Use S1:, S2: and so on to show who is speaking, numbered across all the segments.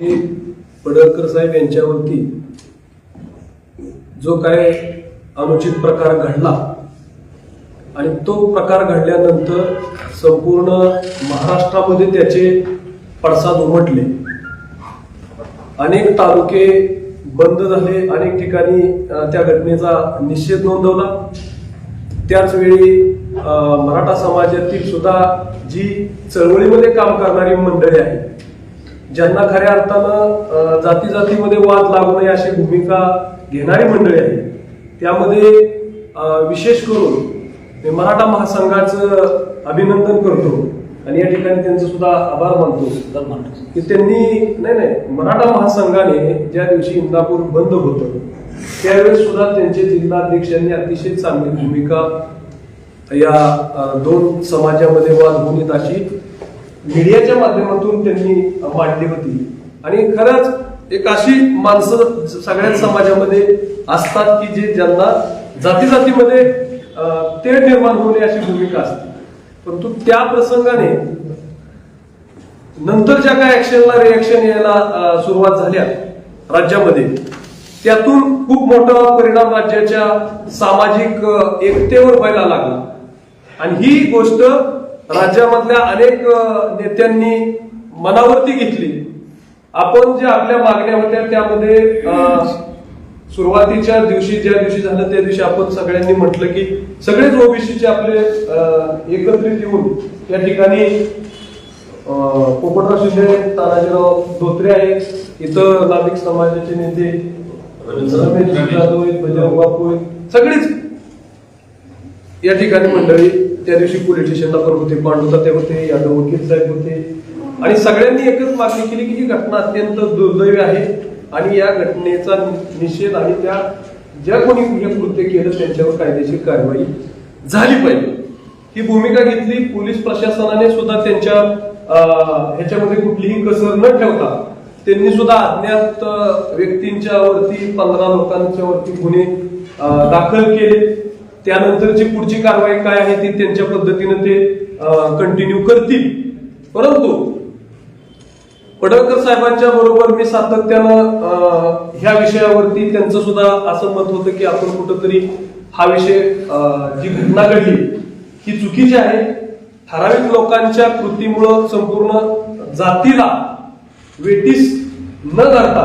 S1: पडळकर साहेब यांच्यावरती जो काय अनुचित प्रकार घडला आणि तो प्रकार घडल्यानंतर संपूर्ण महाराष्ट्रामध्ये त्याचे पडसाद उमटले. अनेक तालुके बंद झाले अनेक ठिकाणी त्या घटनेचा निषेध नोंदवला. त्याच वेळी मराठा समाजातील सुद्धा जी चळवळीमध्ये काम करणारी मंडळी आहे ज्यांना खऱ्या अर्थानं जाती जातीमध्ये वाद लागू नये अशी भूमिका घेणारी मंडळी आहे. त्यामध्ये विशेष करून मी मराठा महासंघाचं अभिनंदन करतो आणि या ठिकाणी त्यांचं सुद्धा आभार मानतो. की त्यांनी नाही नाही मराठा महासंघाने ज्या दिवशी इंदापूर बंद होतं त्यावेळेस सुद्धा त्यांचे जिल्हाध्यक्षांनी अतिशय चांगली भूमिका या दोन समाजामध्ये वाद होऊ नयेत अशी मीडियाच्या माध्यमातून त्यांनी मांडली होती. आणि खरंच एक अशी माणसं सगळ्याच समाजामध्ये असतात की जे ज्यांना जाती जातीमध्ये ते निर्माण होणे अशी भूमिका असते. परंतु त्या प्रसंगाने नंतर ज्या काय ऍक्शनला रिॲक्शन यायला सुरुवात झाल्या राज्यामध्ये त्यातून खूप मोठा परिणाम राज्याच्या सामाजिक एकतेवर व्हायला लागला. आणि ही गोष्ट राज्यामधल्या अनेक नेत्यांनी मनावरती घेतली. आपण ज्या आपल्या मागण्या होत्या त्यामध्ये सुरुवातीच्या दिवशी ज्या दिवशी झालं त्या दिवशी आपण सगळ्यांनी म्हटलं की सगळेच ओबीसीचे आपले एकत्रित येऊन या ठिकाणी पोपटराव शिंदे तानाजीराव धोत्रे आहेत. इतर नाभिक समाजाचे नेते रमेश जाधव आहेत बजरंग बापू आहेत. सगळेच या ठिकाणी मंडळी त्या दिवशी पोलीस स्टेशनला पण होते पांडुताते होते यादव वकील साहेब होते. आणि सगळ्यांनी एकच मागणी केली की ही घटना अत्यंत दुर्दैवी आहे आणि या घटनेचा निषेध आणि त्या ज्या कोणी हे कृत्य केलं त्यांच्यावर कायदेशीर कारवाई झाली पाहिजे. ही भूमिका घेतली पोलीस प्रशासनाने सुद्धा त्यांच्या अं, ह्याच्यामध्ये कुठलीही कसर न ठेवता त्यांनी सुद्धा अज्ञात व्यक्तींच्या वरती पंधरा लोकांच्या वरती गुन्हे दाखल केले. त्यानंतरची पुढची कारवाई काय आहे ती त्यांच्या पद्धतीनं ते कंटिन्यू करतील. परंतु पडळकर साहेबांच्या बरोबर मी सातत्यानं अं, ह्या विषयावरती त्यांचं सुद्धा असं मत होतं की आपण कुठंतरी हा विषय अं, जी घटना घडली ही चुकीची आहे. ठराविक लोकांच्या कृतीमुळं संपूर्ण जातीला वेटीस न धरता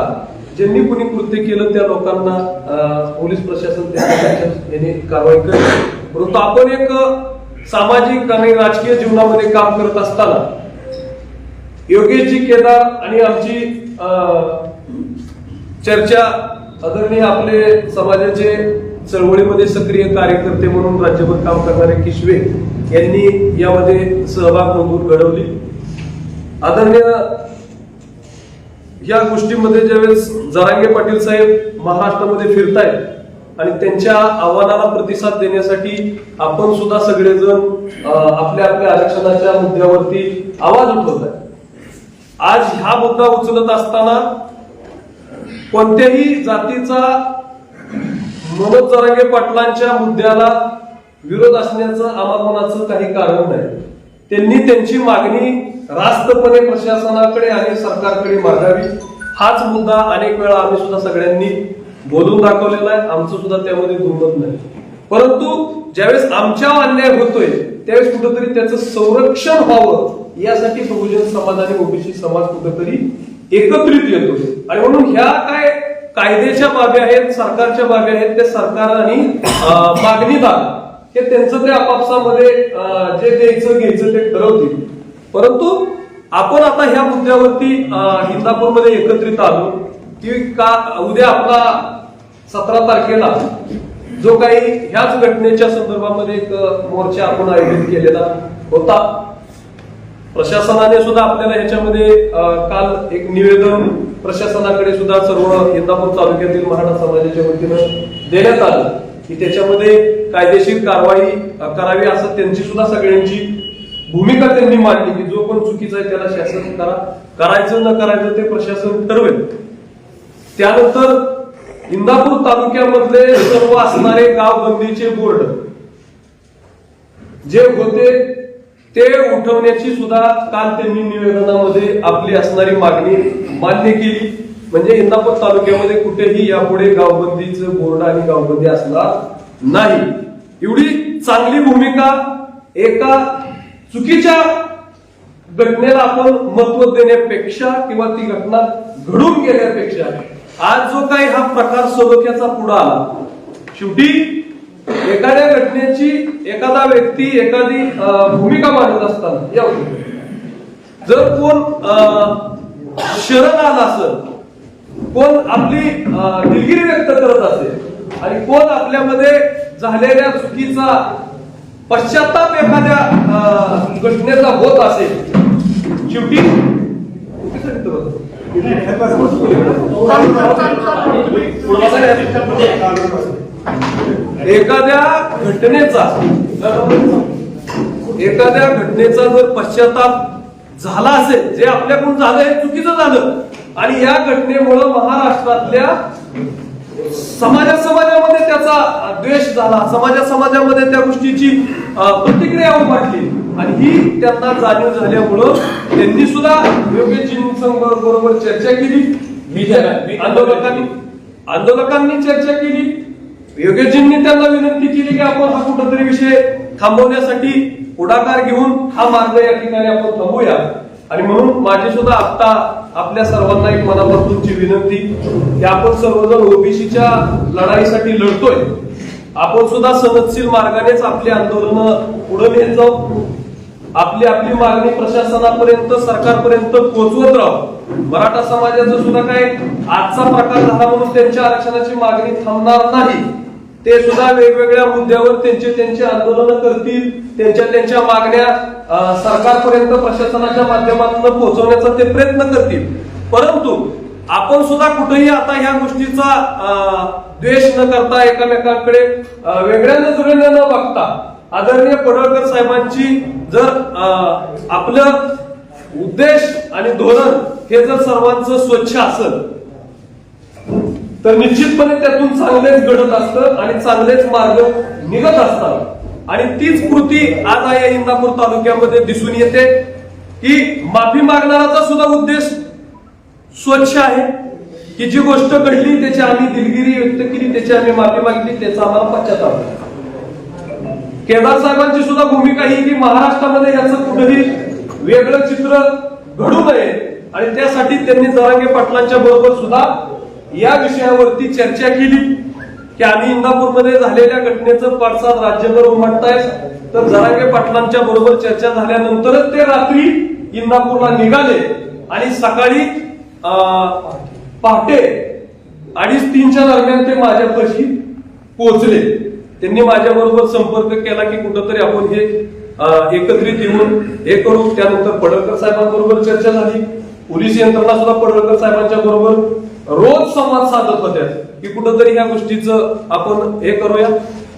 S1: ज्यांनी कुणी कृत्य केलं त्या लोकांना पोलीस प्रशासन यांनी याने कारवाई करेल परंतु आपण एक सामाजिक आणि राजकीय जीवनामध्ये काम करत असताना योगेशजी केदार आणि आमची अं, चर्चा आदरणीय आपले समाजाचे चळवळीमध्ये सक्रिय कार्यकर्ते म्हणून राज्यभर काम करणारे किशवे यांनी यामध्ये सहभाग नोंदवून घडवली. आदरणीय या गोष्टीमध्ये ज्यावेळेस जरांगे पाटील साहेब महाराष्ट्रामध्ये फिरतायत आणि त्यांच्या आव्हानाला प्रतिसाद देण्यासाठी आपण सुद्धा सगळेजण आपल्या आपल्या आरक्षणाच्या मुद्द्यावरती आवाज उठवत आहे आज हा मुद्दा उचलत असताना कोणत्याही जातीचा मनोज जरांगे पाटलांच्या मुद्द्याला विरोध असण्याचं आम्हाला काही कारण नाही. त्यांनी त्यांची मागणी रास्तपणे प्रशासनाकडे आणि सरकारकडे मागावी. हाच मुद्दा अनेक वेळा आम्ही सुद्धा सगळ्यांनी बोलून दाखवलेला आहे. आमचं सुद्धा त्यामध्ये दुर्मत नाही. परंतु ज्यावेळेस आमच्यावर अन्याय होतोय त्यावेळेस कुठंतरी त्याचं संरक्षण व्हावं यासाठी बहुजन समाज आणि ओबीसी समाज कुठंतरी एकत्रित येतो आणि म्हणून ह्या काय कायद्याच्या बाबी आहेत सरकारच्या बाबी आहेत त्या सरकार आणि मागणीदार हे त्यांचं ते आपापसामध्ये जे द्यायचं घ्यायचं ते ठरवतील. परंतु आपण आता ह्या मुद्द्यावरती अं, इंदापूरमध्ये एकत्रित आलो. की का उद्या आपला सतरा तारखेला जो काही ह्याच घटनेच्या संदर्भामध्ये एक मोर्चा आपण आयोजित केलेला होता. प्रशासनाने सुद्धा आपल्याला ह्याच्यामध्ये काल एक निवेदन प्रशासनाकडे सुद्धा सर्व इंदापूर तालुक्यातील मराठा समाजाच्या वतीनं देण्यात आलं. की त्याच्यामध्ये कायदेशीर कारवाई करावी असं त्यांची सुद्धा सगळ्यांची भूमिका त्यांनी मांडली की जो पण चुकीचा आहे त्याला शासन करा. करायचं न करायचं ते प्रशासन ठरवेल. त्यानंतर इंदापूर तालुक्यामधले सर्व असणारे गाव बंदीचे बोर्ड जे होते ते उठवण्याची सुद्धा काल त्यांनी निवेदनामध्ये आपली असणारी मागणी मान्य केली. म्हणजे इंदापूर तालुक्यामध्ये कुठेही यापुढे गावबंदीचं बोर्ड आणि गावबंदी असणार नाही. एवढी चांगली भूमिका एका चुकीच्या घटनेला आपण महत्त्व देण्यापेक्षा किंवा ती घटना घडून गेल्यापेक्षा आज जो काही हा प्रकार सलोख्याचा पुढे आला शेवटी एखाद्या घटनेची एखादा व्यक्ती एखादी भूमिका मांडत असताना या जर कोण अं, शरण आला असेल कोण आपली दिलगिरी व्यक्त करत असेल आणि कोण आपल्यामध्ये झालेल्या चुकीचा पश्चाताप एखाद्या घटनेचा होत असेल शेवटी एखाद्या घटनेचा एखाद्या घटनेचा जर पश्चाताप झाला असेल जे आपल्याकडून झालं हे चुकीचं झालं आणि या घटनेमुळं महाराष्ट्रातल्या समाजा समाजामध्ये त्याचा द्वेष झाला. समाजा समाजामध्ये त्या गोष्टीची प्रतिक्रिया उमटली आणि ही त्यांना जाणीव झाल्यामुळं त्यांनी सुद्धा योगेशजींसंग बरोबर चर्चा केली. आंदोलकांनी आंदोलकांनी चर्चा केली. योगेशजींनी त्यांना विनंती केली की आपण हा कुठंतरी विषय थांबवण्यासाठी पुढाकार घेऊन हा मार्ग या ठिकाणी आपण थांबूया. आणि म्हणून माझी सुद्धा आता आपल्या सर्वांना एक मनापासूनची विनंती की आपण सर्वजण ओबीसीच्या लढाईसाठी लढतोय. आपण सुद्धा सनदशील मार्गानेच आपली आंदोलन पुढे नेत जाऊ. आपली आपली मागणी प्रशासनापर्यंत सरकारपर्यंत पोहोचवत राहू. मराठा समाजाचं सुद्धा काय आजचा प्रकार झाला म्हणून त्यांच्या आरक्षणाची मागणी थांबणार नाही. ते सुद्धा वेगवेगळ्या मुद्द्यावर त्यांचे त्यांचे आंदोलन करतील. त्यांच्या त्यांच्या मागण्या सरकारपर्यंत प्रशासनाच्या माध्यमातून पोहोचवण्याचा ते प्रयत्न करतील. परंतु आपण सुद्धा कुठेही आता ह्या गोष्टीचा द्वेष न करता एकमेकांकडे वेगळ्या नजरेने न बघता आदरणीय पडळकर साहेबांची जर अं, आपलं उद्देश आणि धोरण हे जर सर्वांचं स्वच्छ असेल तर निश्चितपणे त्यातून चांगलेच घडत असतं आणि चांगलेच मार्ग निघत असतात. आणि तीच कृती आज या इंदापूर तालुक्यामध्ये दिसून येते. की माफी मागणाराचा सुद्धा उद्देश स्वच्छ आहे. की जी गोष्ट घडली त्याची आम्ही दिलगिरी व्यक्त केली त्याची आम्ही माफी मागितली त्याचा आम्हाला पश्चाताप केदार साहेबांची सुद्धा भूमिका ही की महाराष्ट्रामध्ये याचं कुठेही वेगळं चित्र घडू नये. आणि त्यासाठी त्यांनी जरांगे पाटलांच्या बरोबर सुद्धा या विषयावरती चर्चा केली की आम्ही इंदापूरमध्ये झालेल्या घटनेचं पडसाद राज्यभर उमटतायत. तर जरांगे पाटलांच्या बरोबर चर्चा झाल्यानंतरच ते रात्री इंदापूरला निघाले. आणि सकाळी अं, पहाटे अडीच तीनच्या दरम्यान ते माझ्यापाशी पोहोचले. त्यांनी माझ्याबरोबर संपर्क केला की कुठंतरी आपण हे एकत्रित येऊन हे करू. त्यानंतर पडळकर साहेबांबरोबर चर्चा झाली. पोलीस यंत्रणा सुद्धा पडळकर साहेबांच्या बरोबर रोज संवाद साधत होत्या की कुठंतरी ह्या गोष्टीचं आपण हे करूया.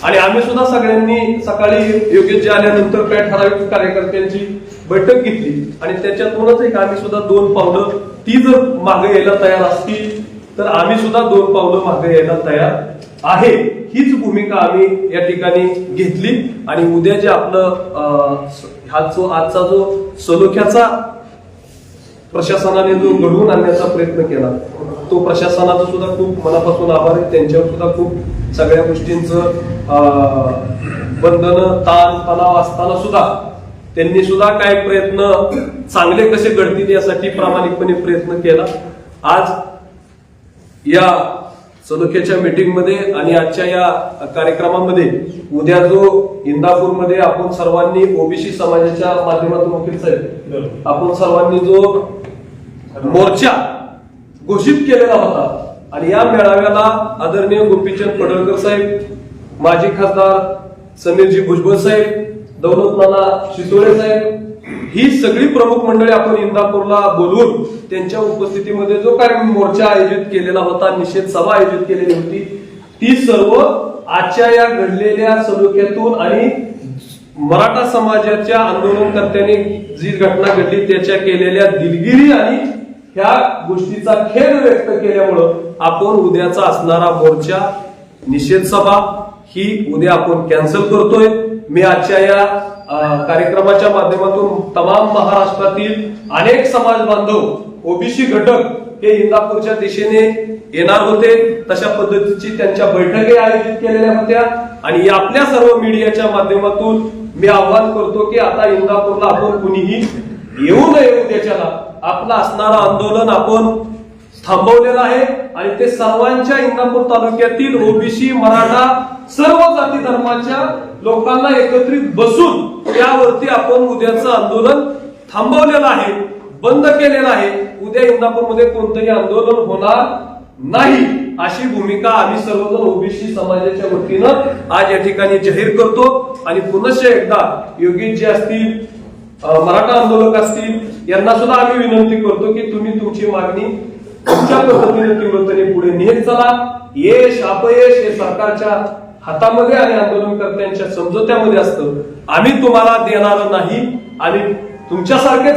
S1: आणि आम्ही सुद्धा सगळ्यांनी सकाळी योग्य आल्यानंतर काय ठराविक कार्यकर्त्यांची बैठक घेतली. आणि त्याच्यातूनच एक आम्ही सुद्धा दोन पावलं. ती जर मागे यायला तयार असतील तर आम्ही सुद्धा दोन पावलं मागे यायला तयार आहे. हीच भूमिका आम्ही या ठिकाणी घेतली. आणि उद्या जे आपलं हा जो आजचा जो सलोख्याचा प्रशासनाने जो घडवून आणण्याचा प्रयत्न केला तो प्रशासनाचा सुद्धा खूप मनापासून आभार आहे. त्यांच्यावर सुद्धा खूप सगळ्या गोष्टींचं बंधन ताण तणाव असताना सुद्धा त्यांनी सुद्धा काय प्रयत्न चांगले कसे घडतील यासाठी प्रामाणिकपणे प्रयत्न केला. आज या सलोख्याच्या मीटिंगमध्ये आणि आजच्या या कार्यक्रमामध्ये उद्या जो इंदापूरमध्ये आपण सर्वांनी ओबीसी समाजाच्या माध्यमातून वकील साहेब आपण सर्वांनी जो मोर्चा घोषित केलेला होता. आणि या मेळाव्याला आदरणीय गोपीचंद पडळकर साहेब माजी खासदार समीरजी भुजबळ साहेब दौलत नाना शितोळे साहेब ही सगळी प्रमुख मंडळी आपण इंदापूरला बोलवून त्यांच्या उपस्थितीमध्ये जो काय मोर्चा आयोजित केलेला होता निषेध सभा आयोजित केलेली होती ती सर्व आजच्या या घडलेल्या सलोख्यातून आणि मराठा समाजाच्या आंदोलनकर्त्यांनी जी घटना घडली त्याच्या केलेल्या दिलगिरी आणि ह्या गोष्टीचा खेद व्यक्त केल्यामुळं आपण उद्याचा असणारा मोर्चा निषेध सभा ही उद्या आपण कॅन्सल करतोय. मी आजच्या या कार्यक्रमाच्या माध्यमातून तमाम महाराष्ट्रातील अनेक समाज बांधव ओबीसी घटक हे इंदापूरच्या दिशेने येणार होते. तशा पद्धतीची त्यांच्या बैठकी आयोजित केलेल्या होत्या. आणि आपल्या सर्व मीडियाच्या माध्यमातून मी आव्हान करतो की आता इंदापूरला आपण कुणीही येऊ नये उद्याच्याला. आपलं असणारं आंदोलन आपण थांबवलेलं आहे आणि ते सर्वांच्या इंदापूर तालुक्यातील ओबीसी मराठा सर्व जाती धर्माच्या लोकांना एकत्रित बसून त्यावरती आपण उद्याचं आंदोलन थांबवलेलं आहे बंद केलेलं आहे. उद्या इंदापूरमध्ये कोणतंही आंदोलन होणार नाही अशी भूमिका आम्ही सर्वजण ओबीसी समाजाच्या वतीनं आज या ठिकाणी जाहीर करतो. आणि पुनश्च एकदा योगेश जे असतील मराठा आंदोलक असतील यांना सुद्धा आम्ही विनंती करतो की तुम्ही तुमची मागणी तुमच्या पद्धतीने तीव्रतेने पुढे नेत चला. यश अपयश हे सरकारच्या हातामध्ये आणि आंदोलनकर्त्यांच्या समजोत्यामध्ये असतं. आम्ही तुम्हाला देणार नाही. आणि तुमच्यासारखेच